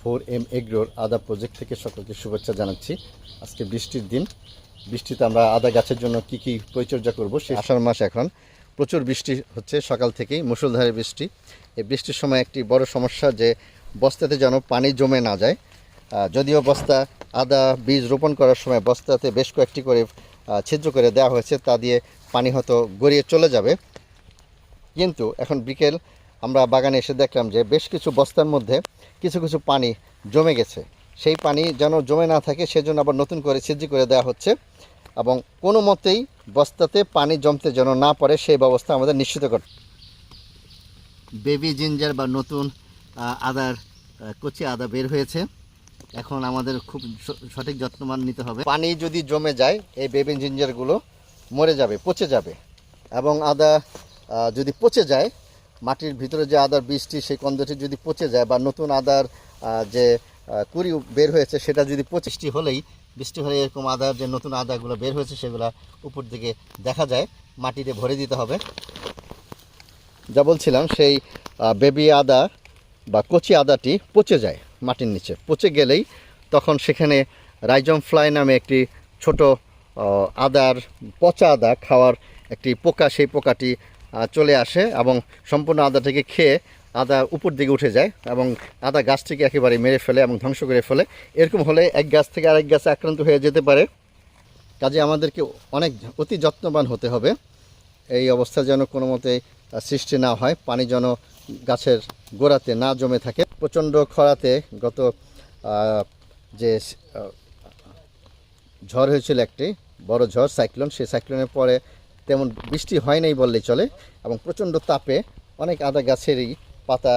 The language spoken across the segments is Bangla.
ফোর এম এগ্রোর আদা প্রজেক্ট থেকে সকলকে শুভেচ্ছা জানাচ্ছি। আজকে বৃষ্টির দিন। বৃষ্টিতে আমরা আদা গাছের জন্য কি কি পরিচর্যা করব সে আষাঢ় মাস এখন। প্রচুর বৃষ্টি হচ্ছে সকাল থেকেই, মুষলধারে বৃষ্টি। এই বৃষ্টির সময় একটি বড় সমস্যা যে বস্তাতে যেন পানি জমে না যায়। যদিও বস্তা আদা বীজ রোপণ করার সময় বস্তাতে বেশ কয়েকটি করে ছিদ্র করে দেওয়া হয়েছে, তা দিয়ে পানি হয়তো গড়িয়ে চলে যাবে। কিন্তু এখন বিকেল আমরা বাগানে এসে দেখলাম যে বেশ কিছু বস্তার মধ্যে কিছু কিছু পানি জমে গেছে। সেই পানি যেন জমে না থাকে সেজন্য আবার নতুন করে ছিদ্রি করে দেওয়া হচ্ছে এবং কোনো মতেই বস্তাতে পানি জমতে যেন না পড়ে সেই ব্যবস্থা আমাদের নিশ্চিত করতে বেবি জিঞ্জার বা নতুন আদার কচি আদা বের হয়েছে। এখন আমাদের খুব সঠিক যত্নবান নিতে হবে। পানি যদি জমে যায় এই বেবি জিঞ্জারগুলো মরে যাবে পচে যাবে এবং আদা যদি পচে যায় মাটির ভিতরে যে আদার বীজটি, সেই কন্দটি যদি পচে যায় বা নতুন আদার যে কুড়ি বের হয়েছে, সেটা যদি পঁচিশটি হলেই বৃষ্টি হলে এরকম আদার, যে নতুন আদাগুলো বের হয়েছে, সেগুলো উপর দিকে দেখা যায়, মাটিতে ভরে দিতে হবে। যা বলছিলাম, সেই বেবি আদা বা কচি আদাটি পচে যায় মাটির নিচে। পচে গেলেই তখন সেখানে রাইজম ফ্লাই নামে একটি ছোট আদার, পচা আদা খাওয়ার একটি পোকা, সেই পোকাটি চলে আসে এবং সম্পূর্ণ আদাটাকে খেয়ে আদা উপর দিকে উঠে যায় এবং আদা গাছটিকে একেবারে মেরে ফেলে এবং ধ্বংস করে ফেলে। এরকম হলে এক গাছ থেকে আরেক গাছে আক্রান্ত হয়ে যেতে পারে। কাজে আমাদেরকে অনেক অতি যত্নবান হতে হবে। এই অবস্থা যেন কোনো মতে সৃষ্টি না হয়, পানি যেন গাছের গোড়াতে না জমে থাকে। প্রচণ্ড খরাতে গত যে ঝড় হয়েছিল একটি, বড় ঝড়, সাইক্লোন, সেই সাইক্লোনের পরে তেমন বৃষ্টি হয় নাই বললেই চলে এবং প্রচণ্ড তাপে অনেক আদা গাছেরই পাতা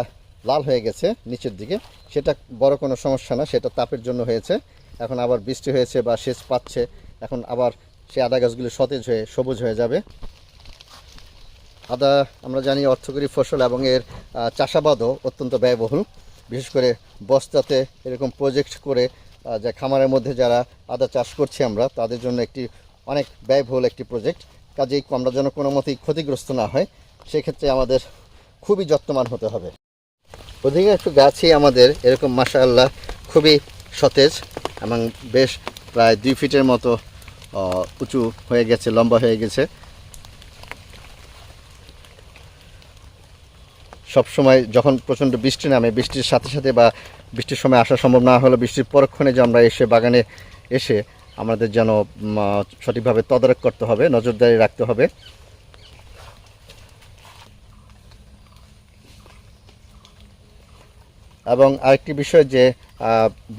লাল হয়ে গেছে নিচের দিকে। সেটা বড় কোনো সমস্যা না, সেটা তাপের জন্য হয়েছে। এখন আবার বৃষ্টি হয়েছে বা সেচ পাচ্ছে, এখন আবার সেই আদা গাছগুলি সতেজ হয়ে, সবুজ হয়ে যাবে। আদা আমরা জানি অর্থকরী ফসল এবং এর চাষাবাদও অত্যন্ত ব্যয়বহুল। বিশেষ করে বস্তাতে এরকম প্রজেক্ট করে যে খামারের মধ্যে যারা আদা চাষ করছি আমরা, তাদের জন্য একটি অনেক ব্যয়বহুল একটি প্রজেক্ট কাজেই আমরা যেন কোনো মতেই ক্ষতিগ্রস্ত না হয়, সেক্ষেত্রে আমাদের খুবই যত্নবান হতে হবে। অধিকাংশ গাছই আমাদের এরকম মাশাআল্লাহ খুবই সতেজ এবং বেশ প্রায় দুই ফিটের মতো উঁচু হয়ে গেছে, লম্বা হয়ে গেছে। সব সময় যখন প্রচণ্ড বৃষ্টি নামে, বৃষ্টির সাথে সাথে বা বৃষ্টির সময় আসা সম্ভব না হলে বৃষ্টির পরক্ষণে যে আমরা এসে বাগানে এসে আমাদের যেন সঠিকভাবে তদারক করতে হবে, নজরদারি রাখতে হবে। এবং আরেকটি বিষয় যে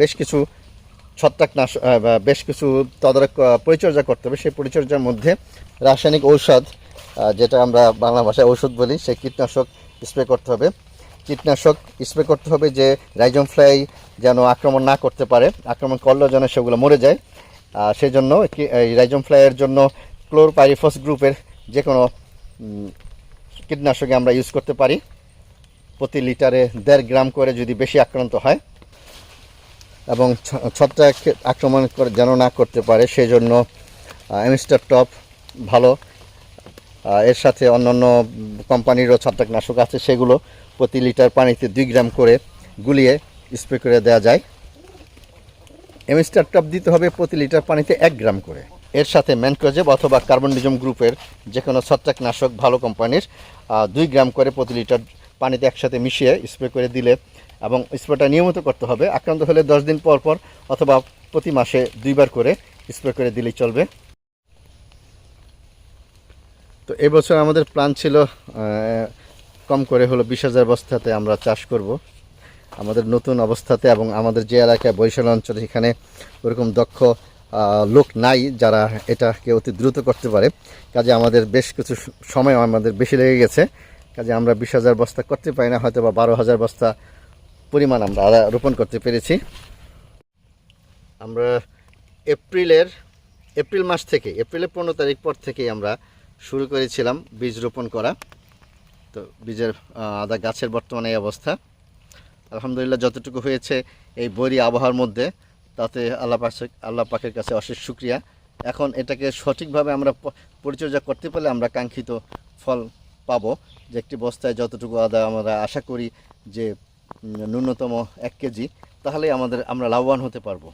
বেশ কিছু ছত্রাকনাশ বেশ কিছু তদারক পরিচর্যা করতে হবে। সেই পরিচর্যার মধ্যে রাসায়নিক ঔষধ যেটা আমরা বাংলা ভাষায় ঔষধ বলি, সেই কীটনাশক স্প্রে করতে হবে। কীটনাশক স্প্রে করতে হবে যে, রাইজম ফ্লাই যেন আক্রমণ না করতে পারে, আক্রমণ করলেও যেন সেগুলো মরে যায়। আহ, সেই জন্য কি- এই রাইজম ফ্লাইয়ের জন্য ক্লোরপাইরিফস গ্রুপের যে কোনো কীটনাশকে আমরা ইউজ করতে পারি। প্রতি লিটারে দেড় গ্রাম করে যদি বেশি আক্রান্ত হয় এবং ছত্রাক আক্রমণ করে যেন না করতে পারে সেই জন্য এমিস্টার টপ ভালো। এর সাথে অন্যান্য কোম্পানিরও ছত্রাকনাশক আছে সেগুলো প্রতি লিটার পানিতে দুই গ্রাম করে গুলিয়ে স্প্রে করে দেওয়া যায়। এমিস্টার টপ দিতে হবে প্রতি লিটার পানিতে এক গ্রাম করে। এর সাথে ম্যানক্রোজেব অথবা কার্বনডিজম গ্রুপের যে কোনো ছত্রাকনাশক ভালো কোম্পানির দুই গ্রাম করে প্রতি লিটার পানিতে একসাথে মিশিয়ে স্প্রে করে দিলে এবং স্প্রেটা নিয়মিত করতে হবে। আক্রান্ত হলে দশ দিন পর পর অথবা প্রতি মাসে দুইবার করে স্প্রে করে দিলেই চলবে। তো এবছর আমাদের প্ল্যান ছিল কম করে হলো বিশ হাজার বস্তাতে আমরা চাষ করব। আমাদের নতুন অবস্থাতে এবং আমাদের যে এলাকায় বরিশাল অঞ্চলে এখানে ওরকম দক্ষ লোক নাই যারা এটাকে অতি দ্রুত করতে পারে। কাজে আমাদের বেশ কিছু সময় আমাদের বেশি লেগে গেছে। কাজে আমরা বিশ হাজার বস্তা করতে পারি না হয়তো বা বারো হাজার বস্তা পরিমাণ আমরা আদা রোপণ করতে পেরেছি। আমরা এপ্রিলের, এপ্রিল মাস থেকে, এপ্রিলের পনেরো তারিখ পর থেকেই আমরা শুরু করেছিলাম বীজ রোপণ করা। তো বীজের আদা গাছের বর্তমানে এই অবস্থা। আলহামদুলিল্লাহ যতটুকু হয়েছে এই বৈরী আবহাওয়ার মধ্যে, তাতে আল্লাহ পাশে আল্লাহ পাখের কাছে অশেষ সুক্রিয়া এখন এটাকে সঠিকভাবে আমরা পরিচর্যা করতে পারলে আমরা কাঙ্ক্ষিত ফল পাবো। যে একটি বস্তায় যতটুকু আদা আমরা আশা করি যে ন্যূনতম এক কেজি তাহলে আমাদের, আমরা লাভবান হতে পারব।